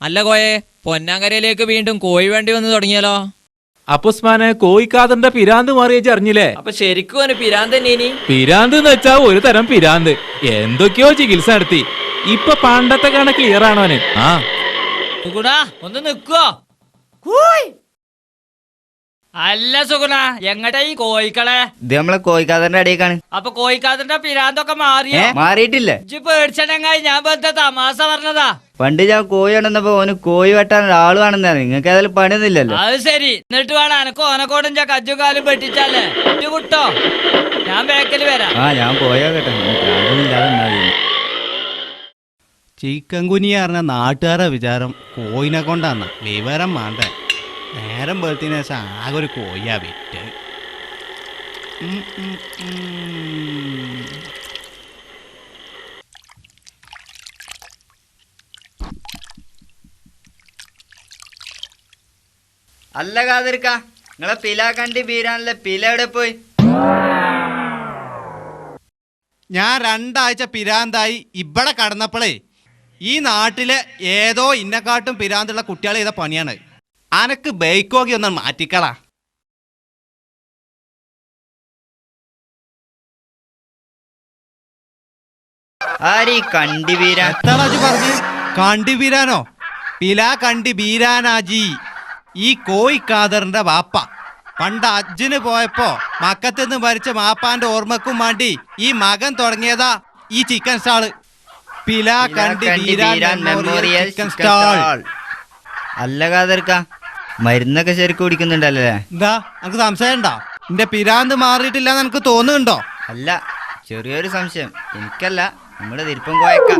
അല്ല കോയെ പൊന്നാങ്കരയിലേക്ക് വീണ്ടും കോഴി വേണ്ടി വന്ന് തുടങ്ങിയാലോ അപ്പുസ്മാനെ കോയിക്കാതന്റെ പിരാന്ത് മാറിയേച്ച് അറിഞ്ഞില്ലേ? അപ്പൊ ശരിക്കും അവന് പിരാന്ത് തന്നെ ഇനി? പിരാന്ത് എന്ന് വെച്ചാ ഒരു തരം പിരാന്ത്. എന്തൊക്കെയോ ചികിത്സ നടത്തി. ഇപ്പൊ പണ്ടത്തെ കണ ക്ലിയർ ആണോന് ആ. ഒന്ന് നിക്കുവോ കൂയ്. അല്ല സുഗുണ എങ്ങട്ടാ ഈ കോഴിക്കളെ? ഇത് നമ്മളെ കോഴിക്കാതന്റെ അടിയേക്കാണ് അപ്പൊ കോയിക്കാതന്റെ പിരാന്തൊക്കെ മാറിയോ? മാറിയിട്ടില്ല. ഇജ്ജ് പേടിച്ചടങ്ങായി ഞാൻ വെറുതെ തമാശ പറഞ്ഞതാ? പണ്ട് ഞാൻ കോഴി ഉണ്ടെന്നപ്പോ ഓന് കോഴി വെട്ടാൻ ഒരാൾ വേണമെന്നാണ് നിങ്ങൾക്ക് ഏതായാലും പണിയൊന്നുമില്ലല്ലോ. അത് ശരി. എന്നിട്ട് വേണം എനക്ക് ഓനക്കോടും ഞാൻ കജ്ജും കാലും പെട്ടിച്ചല്ലേ ഇജ്ജ് വിട്ടോ. ഞാൻ ബേക്കൽ വരാം. ആ ഞാൻ പോയോ കേട്ടോ ഇല്ലാതെ ഉണ്ടാവില്ല. ചിക്കൻ കുനിയ പറഞ്ഞ നാട്ടുകാരെ വിചാരം കോയിനെ കൊണ്ടാന്ന. വിവരം വേണ്ട? നേരം വെളുത്തിന് ആകെ ഒരു കോയ വിറ്റ്. അല്ല കാതിരിക്ക നിങ്ങളെ പില കണ്ടി ബീരാനല്ലേ പില എവിടെ പോയി? ഞാൻ രണ്ടാഴ്ച പിരാന്തായി ഇവിടെ കടന്നപ്പോഴേ ഈ നാട്ടിലെ ഏതോ ഇന്നെക്കാട്ടും പിരാന്തുള്ള കുട്ടികൾ ചെയ്ത പണിയാണ്. അനക്ക് ബൈക്കോകി ഒന്ന് മാറ്റിക്കളാ ആരീ കണ്ടി പറഞ്ഞ്? കണ്ടി പില കണ്ടി ബീരാനാജി ഈ കോയിക്കാദറിന്റെ വാപ്പ. പണ്ട് അജ്ജിന് പോയപ്പോ മക്കത്തുനിന്ന് ഭരിച്ച മാപ്പാന്റെ ഓർമ്മക്കും വേണ്ടി ഈ മകൻ തുടങ്ങിയതാ ഈ chicken stall Pilakandi Beeran memorial chicken stall അല്ല കാതിരിക്ക മരുന്നൊക്കെ ശരിക്കും കുടിക്കുന്നുണ്ടല്ലേ? എന്താ നമുക്ക് സംശയം ഉണ്ടോ എന്റെ പിരാന്ത് മാറിയിട്ടില്ല എനിക്ക് തോന്നുന്നുണ്ടോ? അല്ല ചെറിയൊരു സംശയം. എനിക്കല്ല നമ്മുടെ തിരുപ്പം കോയക്ക.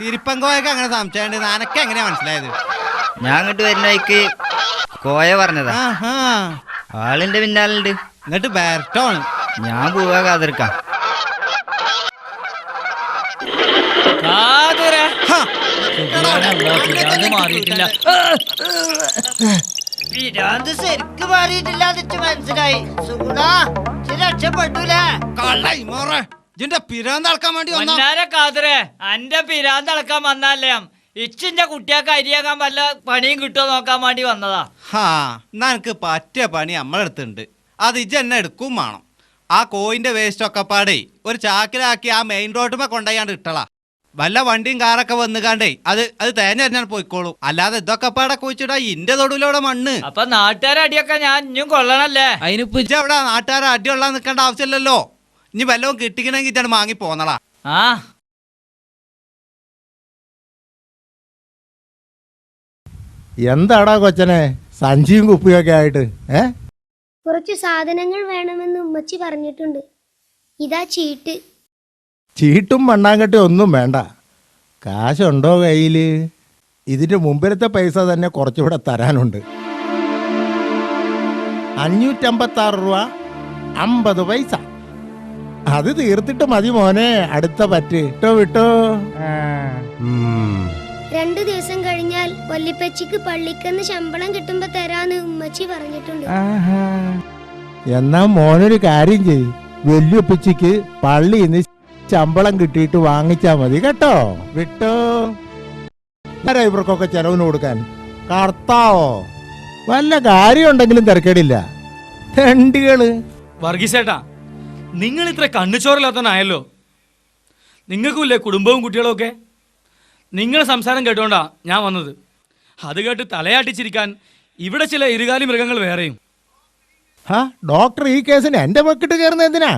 തിരുപ്പം കോയക്ക അങ്ങനെ സംശയം ഉണ്ട് നനക്ക് എങ്ങനെയാ മനസ്സിലായത്? ഞാൻ അങ്ങോട്ട് വരുന്ന വഴിക്ക് കോയ പറഞ്ഞതാ. ആഹാ. ആളിന്റെ പിന്നാലുണ്ട്. എന്നിട്ട് ബാരറ്റോണ് ഞാൻ പോവാ കാതിർക്ക. മാറിയിട്ടില്ല. പിരാന്ത് ശരിക്ക് മാറിയിട്ടില്ല എന്നിട്ട് മനസ്സിലായി. സുഗുണ രക്ഷപ്പെട്ടൂലേ കള്ളായി മോറെ. ഇതിന്റെ പിരാന്ത് അളക്കാൻ വേണ്ടി വന്നോ കാതറേ? അന്റെ പിരാന്ത് അളക്കാൻ വന്നാലേ ഇച്ചിന്റെ കുട്ടിയൊക്കെ അരിയാക്കാൻ വല്ല പണിയും കിട്ടുമോ നോക്കാൻ വേണ്ടി വന്നതാ? ഹാ എന്നാ എനിക്ക് പറ്റിയ പണി നമ്മളെടുത്തുണ്ട്. അത് ഇജ് എന്നെ എടുക്കും വേണം. ആ കോയിന്റെ വേസ്റ്റ് ഒക്കെ പാടേ ഒരു ചാക്കിലാക്കി ആ മെയിൻ റോഡുമേ കൊണ്ടുപോയാണ്ട് ഇട്ടളാ. വല്ല വണ്ടിയും കാറൊക്കെ വന്നു കാണ്ടേ അത് അത് തേഞ്ഞറിഞ്ഞാൽ പോയിക്കോളൂ. അല്ലാതെ ഇതൊക്കെ പാടെ കുഴിച്ചിടാ ഇന്റെ തൊടുവിലൂടെ മണ്ണ്. അപ്പൊ നാട്ടുകാരെ അടിയൊക്കെ ഞാൻ ഇഞ്ഞും കൊള്ളണല്ലേ? അതിനിപ്പോ ഇജ്ജ് അവിടെ നാട്ടുകാരെ അടിയുള്ള നിൽക്കേണ്ട ആവശ്യമില്ലല്ലോ. ഇനി വല്ലതും കിട്ടിക്കണമെങ്കിൽ ഇതാണ് വാങ്ങി പോന്നടാ ആ. എന്താടാ കൊച്ചനെ? സഞ്ചിയും കുപ്പിയൊക്കെ ആയിട്ട് ഏ? കുറച്ച് സാധനങ്ങൾ വേണമെന്ന് ഉമ്മച്ചി പറഞ്ഞിട്ടുണ്ട്. ഇതാ ചീട്ട്. ചീട്ടും മണ്ണാങ്കട്ടും ഒന്നും വേണ്ട. കാശുണ്ടോ കയ്യിൽ ഇതിന്റെ മുമ്പിലത്തെ പൈസ തന്നെ കുറച്ചുകൂടെ തരാനുണ്ട്. അഞ്ഞൂറ്റമ്പത്താറ് രൂപ അമ്പത് പൈസ. അത് തീർത്തിട്ട് മതി മോനെ. അടുത്ത പറ്റ്. ഇട്ടോ വിട്ടോ. രണ്ടു ദിവസം കഴിഞ്ഞാൽ വല്ലിപ്പച്ചിക്ക് പള്ളിക്കന്ന് ശമ്പളം കിട്ടുമ്പോ തരാന്ന് ഉമ്മച്ചി പറഞ്ഞിട്ടുണ്ട്. എന്നാ മോനൊരു കാര്യം ചെയ് വല്യപ്പച്ചിക്ക് പള്ളിയിൽ നിന്ന് ശമ്പളം കിട്ടിയിട്ട് വാങ്ങിച്ചാ മതി കേട്ടോ? വിട്ടോ? ആരാ ഇവർക്കൊക്കെ ചെലവിന് കൊടുക്കാൻ. കർത്താവോ വല്ല കാര്യം ഉണ്ടെങ്കിലും തിരക്കേടില്ല. തെണ്ടികൾ. വർഗീസേട്ടാ നിങ്ങൾ ഇത്ര കണ്ണുചോറില്ലാത്തവനായല്ലോ. നിങ്ങൾക്കുമില്ലേ കുടുംബവും കുട്ടികളും ഒക്കെ? നിങ്ങളെ സംസാരം കേട്ടോണ്ടാ ഞാൻ വന്നത്. അത് കേട്ട് തലയാട്ടിച്ചിരിക്കാൻ ഇവിടെ ചില ഇരുകാലി മൃഗങ്ങൾ വേറെയും. ഹാ ഡോക്ടർ ഈ കേസിന് എന്റെ പക്കിട്ട് കയറുന്ന എന്തിനാ?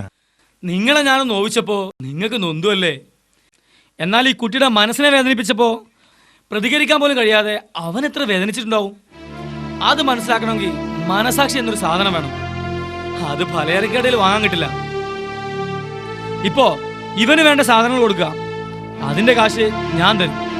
നിങ്ങളെ ഞാൻ നോവിച്ചപ്പോൾ നിങ്ങൾക്ക് നൊന്തുമല്ലേ എന്നാൽ ഈ കുട്ടിയുടെ മനസ്സിനെ വേദനിപ്പിച്ചപ്പോൾ പ്രതികരിക്കാൻ പോലും കഴിയാതെ അവൻ എത്ര വേദനിച്ചിട്ടുണ്ടാവും? അത് മനസ്സിലാക്കണമെങ്കിൽ മനസാക്ഷി എന്നൊരു സാധനം വേണം. അത് പലചരക്കടയിൽ വാങ്ങാൻ കിട്ടില്ല. ഇപ്പോ ഇവന് വേണ്ട സാധനങ്ങൾ കൊടുക്കുക. അതിന്റെ കാശ് ഞാൻ തരും.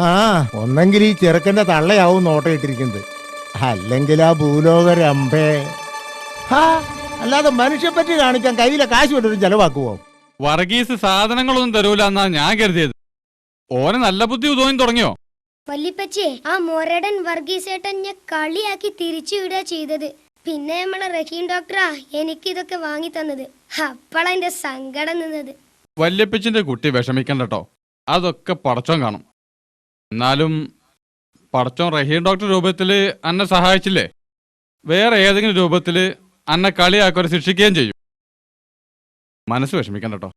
ആ ഒന്നെങ്കിൽ ഈ ചെറുക്കന്റെ തള്ളയാവും നോട്ടയിട്ടിരിക്കുന്നത്. അല്ലെങ്കിൽ ആ ഭൂലോക രമ്പേ അല്ലാതെ അല്ലാതെ മനുഷ്യപ്പറ്റി കാണിക്കാൻ കയ്യിലെ കാശ് വിട്ടൊരു ചെലവാക്കുവോ വർഗീസ് സാധനങ്ങളൊന്നും തരൂല എന്നാ ഞാൻ കരുതിയത്. ഓനെ നല്ല ബുദ്ധി തോന്നി തുടങ്ങിയോ? വല്ലിപ്പച്ചേ ആ മൊരടൻ വർഗീസേട്ടനെ കളിയാക്കി തിരിച്ചു വിടുക ചെയ്തത്. പിന്നെ നമ്മളെ റഹീം ഡോക്ടറാ എനിക്കിതൊക്കെ വാങ്ങി തന്നത്. അപ്പളെ എന്റെ സങ്കടം നിന്നത്. വല്യപ്പച്ചിന്റെ കുട്ടി വിഷമിക്കണ്ടട്ടോ അതൊക്കെ പടച്ചോൻ കാണും. എന്നാലും പടച്ചോൻ റഹീം ഡോക്ടർ രൂപത്തിൽ അന്നെ സഹായിച്ചില്ലേ? വേറെ ഏതെങ്കിലും രൂപത്തിൽ അന്നെ കളിയാക്കൊരു ശിക്ഷിക്കുകയും ചെയ്യും. മനസ്സ് വിഷമിക്കണ്ട കേട്ടോ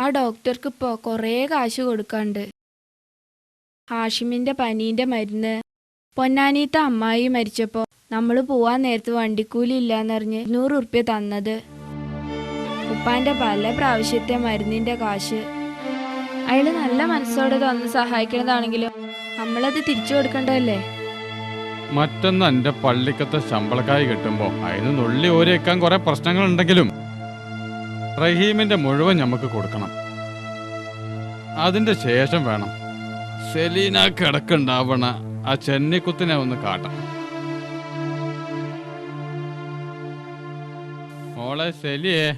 ആ ഡോക്ടർക്ക് ഇപ്പോ കുറേ കാശ് കൊടുക്കാണ്ട്. ഹാഷിമിന്റെ പനീന്റെ മരുന്ന് പൊന്നാനീത്ത അമ്മായി മരിച്ചപ്പോൾ നമ്മൾ പോവാൻ നേരത്ത് വണ്ടിക്കൂലി ഇല്ലാന്നറിഞ്ഞ് നൂറ് ഉറുപ്പ്യ തന്നത്. ഉപ്പാന്റെ പല പ്രാവശ്യത്തെ മരുന്നിന്റെ കാശ്. അയാൾ നല്ല മനസ്സോടെ തന്ന് സഹായിക്കണതാണെങ്കിലും നമ്മളത് തിരിച്ചു കൊടുക്കണ്ടല്ലേ മറ്റൊന്ന് എന്റെ പള്ളിക്കത്തെ ശമ്പളക്കായി കിട്ടുമ്പോ അതിന് നുള്ളി ഓരേക്കാൻ കുറെ പ്രശ്നങ്ങൾ ഉണ്ടെങ്കിലും റഹീമിന്റെ മുഴുവൻ നമുക്ക് കൊടുക്കണം. അതിന്റെ ശേഷം വേണം. സെലീന കിടക്കുണ്ടാവണ ആ ചെന്നിക്കുത്തിനെ ഒന്ന് കാട്ടാം മോളെ സെലിയേ.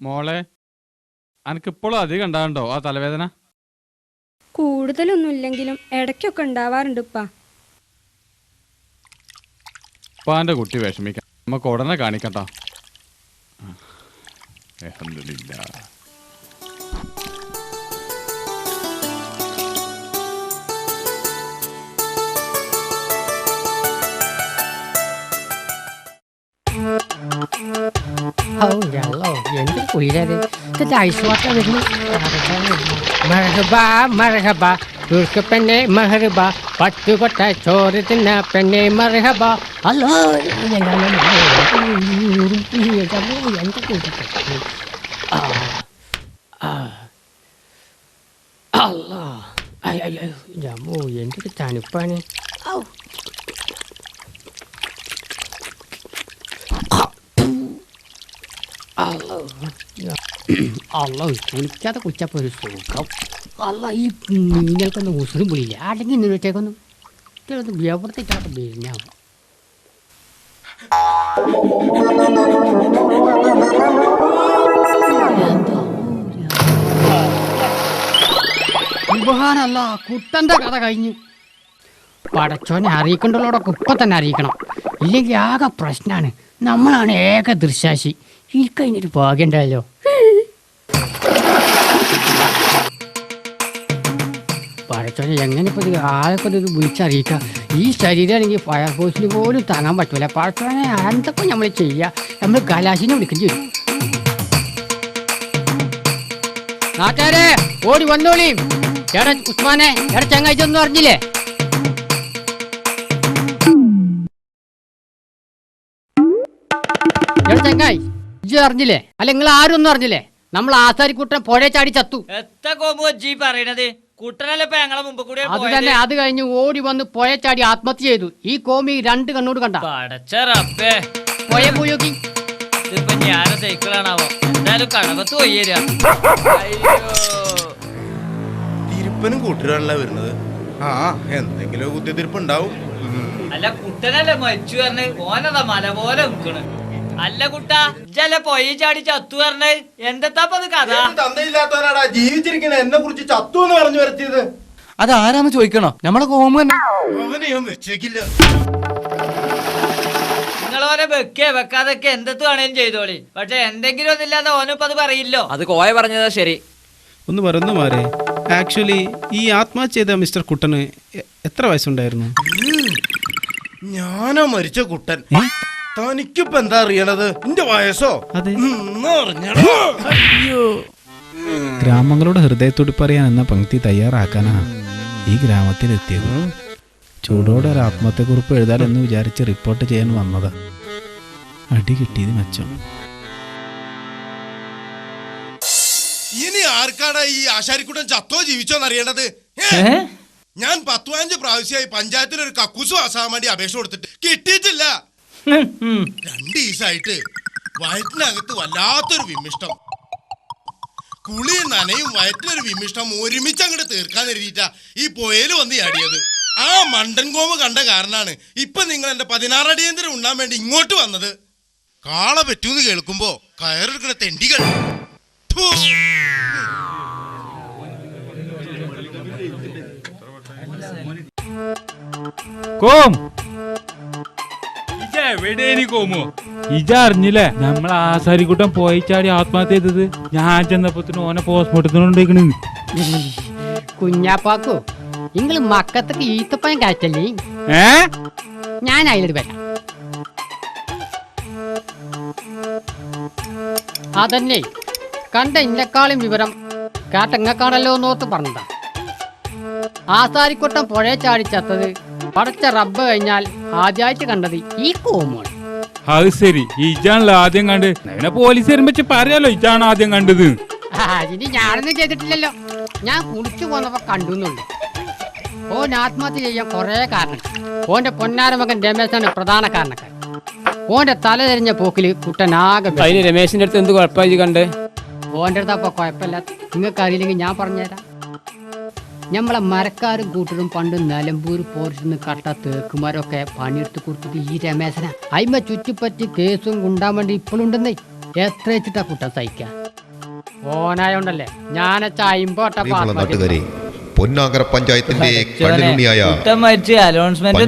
മോളെ അനക്കിപ്പോഴും അധികം ഉണ്ടാകണ്ടോ ആ തലവേദന? കൂടുതലൊന്നുമില്ലെങ്കിലും ഇടയ്ക്കൊക്കെ ഉണ്ടാവാറുണ്ട് ഉപ്പാ. ഉപ്പാന്റെ കുട്ടി വിഷമിക്കാം. നമുക്ക് ഉടനെ കാണിക്കട്ടോ. അൽഹംദുലില്ലാ. കുയിലത് ഇത് ഐശ്വാസം വരുന്നു മഴഹബ മഴഹബ തുർക്ക് പെണ്ണെ മഹർബ തണുപ്പാണ് ഔ അല്ല കുളിക്കാതെ കുളിച്ചപ്പോ ഒരു സുഖം. അല്ല ഈ മീനുകൾക്കൊന്നും ഉസുറും പുളിയില്ല? അടങ്ങി നിന്നിട്ടേക്കൊന്നും ഇതൊന്നും വരുന്നാവും ഉപഹാനല്ല കുട്ടന്റെ കഥ കഴിഞ്ഞു. പടച്ചോനെ അറിയിക്കേണ്ടവരോടൊക്കെ ഇപ്പൊ തന്നെ അറിയിക്കണം. ഇല്ലെങ്കിൽ ആകെ പ്രശ്നമാണ് നമ്മളാണ് ഏക ദൃശാശി എനിക്കതിനൊരു ഭാഗ്യം ഉണ്ടായല്ലോ എങ്ങനെ ഇപ്പൊ ആളെക്കൊണ്ട് ആളൊക്കെ ഇത് വിളിച്ചറിയിക്കാം ഈ ശരീരമാണെങ്കിൽ ഫയർഫോഴ്സിന് പോലും താങ്ങാൻ പറ്റൂല. പഴച്ചോനെ എന്തൊക്കെ നമ്മൾ ചെയ്യുക നമ്മൾ കലാശിനെ വിളിക്കേണ്ടി വരും. നാട്ടുകാരെ ഓടി വന്നോളി. ഉസ്മാനെ എടാ ചങ്ങാഴ്ച ഒന്നും അറിഞ്ഞില്ലേ? എടാ ചങ്ങായി. ഇജ്ജ് അറിഞ്ഞില്ലേ? അല്ല നിങ്ങൾ ആരും ഒന്നും അറിഞ്ഞില്ലേ? നമ്മൾ ആസാരിക്കുട്ടൻ പുഴ ചാടി ചത്തു. എത്ര കോമ്പോ ജി പറയണത്? കുട്ടനല്ലേ ഇപ്പൊ ഞങ്ങളെ മുമ്പ് കൂടെ അത് തന്നെ അത് കഴിഞ്ഞ് ഓടി വന്ന് പുഴ ചാടി ആത്മഹത്യ ചെയ്തു. ഈ കോമി രണ്ട് കണ്ണോട് കണ്ട. പടച്ച റബ്ബേ. പുഴ പോയോക്കി ഇതിപ്പോ ഞാന സൈക്കിളാണാവോ? എന്തായാലും കടവത്ത് പോയി തരാ അയ്യോ. തിരുപ്പനും കൂട്ടുകാരല്ല വരുന്നത്? ആ എന്തെങ്കിലും കുത്തിത്തിരിപ്പ് ഉണ്ടാവും അല്ല കുട്ടനല്ലേ മരിച്ചു പറഞ്ഞ്? ഓനതാ മല പോലെ നിക്കണ്. അല്ല കുട്ട ജല പൊയ്യ ചാടി ചത്തു പറഞ്ഞ എന്തെത്താപ്പത് കഥ? തന്തയില്ലാത്തവനാടാ ജീവിച്ചിരിക്കണ? എന്നെ കുറിച്ച് ചത്തു എന്ന് പറഞ്ഞു വരുത്തിയത്. അത് ആരാന്ന് ചോദിക്കണോ? നമ്മളെ കോമ തന്നെ. അവനെയൊന്നും വെച്ചേക്കില്ല നിങ്ങളോനെ വെക്കേ വെക്കാതൊക്കെ എന്തെത്ത് വേണേലും ചെയ്തോളി. പക്ഷെ എന്തെങ്കിലും ഒന്നില്ലാതെ അത് പറയില്ലോ. അത് കോയ പറഞ്ഞതാ ശരി. ഒന്ന് മറന്നു മാറേ ആക്ച്വലി ഈ ആത്മഹത്യ ചെയ്ത മിസ്റ്റർ കുട്ടന് എ- എത്ര വയസ്സുണ്ടായിരുന്നു? ഞാനാ മരിച്ച കുട്ടൻ. തനിക്കിപ്പോ എന്താ അറിയണത്? എന്റെ വയസ്സോ? അതെ. അറിഞ്ഞടാ. ഗ്രാമങ്ങളുടെ ഹൃദയത്തുടിപ്പറിയാൻ എന്ന പങ്ക്തി തയ്യാറാക്കാനാ ഈ ഗ്രാമത്തിലെത്തിയത്. ചൂടോടെ ഒരു ആത്മഹത്യക്കുറിപ്പ് എഴുതാലെന്ന് വിചാരിച്ച് റിപ്പോർട്ട് ചെയ്യാൻ വന്നതാ. അടി കിട്ടിയത് മെച്ചം. ഇനി ആർക്കാടാ ഈ ആശാരിക്കുട്ടൻ ചത്തോ ജീവിച്ചോന്ന് എന്നറിയേണ്ടത്? ഏ? ഞാൻ പത്തു അഞ്ച് പ്രാവശ്യമായി പഞ്ചായത്തിൽ ഒരു കക്കൂസ് ആസാൻ വേണ്ടി അപേക്ഷ കൊടുത്തിട്ട് കിട്ടിയിട്ടില്ല. രണ്ട് ദിവസമായിട്ട് വയറ്റിനകത്ത് വല്ലാത്തൊരു വിമിഷ്ടം കുളിയും നനയും വയറ്റിനൊരു വിമിഷ്ടം ഒരുമിച്ച് അങ്ങോട്ട് തീർക്കാൻ കരുതിയിട്ടാ ഈ പുയൽ വന്ന് ചാടിയത്. ആ മണ്ടൻ കോമ കണ്ട കാരണാണ് ഇപ്പൊ നിങ്ങൾ എന്റെ പതിനാറടിയന്തരം ഉണ്ണാൻ വേണ്ടി ഇങ്ങോട്ട് വന്നത്. കാള പറ്റൂന്ന് കേൾക്കുമ്പോ കയറെടുക്കുന്ന തെണ്ടികൾ. കോം. ഇജ എവിടെയാണ് കോമോ ഇജ നമ്മൾ ആസാരിക്കുട്ടൻ പോയി ചാടി ആത്മഹത്യ ചെയ്തത്. ഞാൻ ചെന്നപ്പത്തിന് ഓനെ പോസ്റ്റ്മോർട്ടത്തിനുണ്ടേക്കണ് കുഞ്ഞാപ്പാക്കു നിങ്ങൾ മക്കത്തൊക്കെ ഈത്തപ്പഴം കാറ്റല്ലേ ഏ? ഞാൻ അതിലോട്ട് വരാം. അതന്നെ കണ്ട ഇന്നെക്കാളും വിവരം കാട്ടങ്ങക്കാണല്ലോ എന്നോർത്ത് പറഞ്ഞതാ ആസാരിക്കൊട്ടം പുഴ ചാടിച്ചത്തത് പടച്ച റബ്ബ് കഴിഞ്ഞാൽ ആദ്യമായിട്ട് കണ്ടത് ഈ കോമോൾ അത് ശരി. ഇജാണല്ലോ ആദ്യം കണ്ട്. പിന്നെ പോലീസ് വരുമ്പോ പറയാലോ ഇജാണ് ആദ്യം കണ്ടത്. ഇനി ഞാനൊന്നും ചെയ്തിട്ടില്ലല്ലോ. ഞാൻ കുളിച്ചു പോന്നപ്പോ കണ്ടു എന്നുള്ളൂ. ഓൻ ആത്മഹത്യ ചെയ്യാൻ കുറേ കാരണം ഓന്റെ പൊന്നാര മകൻ രമേശാണ് പ്രധാന കാരണക്കാരൻ. ഓന്റെ തല തിരിഞ്ഞ പോക്കിൽ കുട്ടനാകെ. അതിന് രമേശിന്റെ അടുത്ത് എന്ത് കുഴപ്പമായി കണ്ട്? ഓന്റെ അടുത്ത് അപ്പൊ കുഴപ്പമില്ല. നിങ്ങൾക്ക് അറിയില്ലെങ്കിൽ ഞാൻ പറഞ്ഞുതരാം. നമ്മളെ മരക്കാരും കൂട്ടരും പണ്ട് നിലമ്പൂർ പോർച്ചിന്ന് കട്ട തേക്കുമാരൊക്കെ പണിയെടുത്ത് കൊടുത്തത് ഈ രമേശന. അയിമ ചുറ്റിപ്പറ്റി കേസും കൊണ്ടാൻ വേണ്ടി ഇപ്പോഴുണ്ടെന്നേ എത്ര വെച്ചിട്ടാ കുട്ടൻ സഹിക്കാൻ ഓനായോണ്ടല്ലേ. ഞാനച്ച അയിമ്പോട്ട നാട്ടുകാരെ പൊന്നാങ്കര പഞ്ചായത്തിന്റെ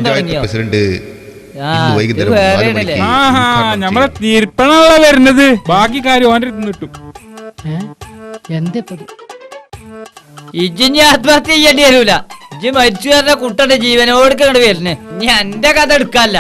തുടങ്ങിയോ? പ്രസിഡന്റ് നമ്മളെ. തീർപ്പണല്ല വരുന്നത്. ബാക്കി കാര്യം ഓന്റെ കിട്ടും എന്തിപ്പത്? ഇജ്ജിഞ്ഞി ആത്മഹത്യ ചെയ്യേണ്ടി വരൂല. ഇജ്ജ് മരിച്ചു പറഞ്ഞ കുട്ടന്റെ ജീവനോട് കണ്ട് വരുന്നേ ഇനി എന്റെ കഥ എടുക്കാല്ല.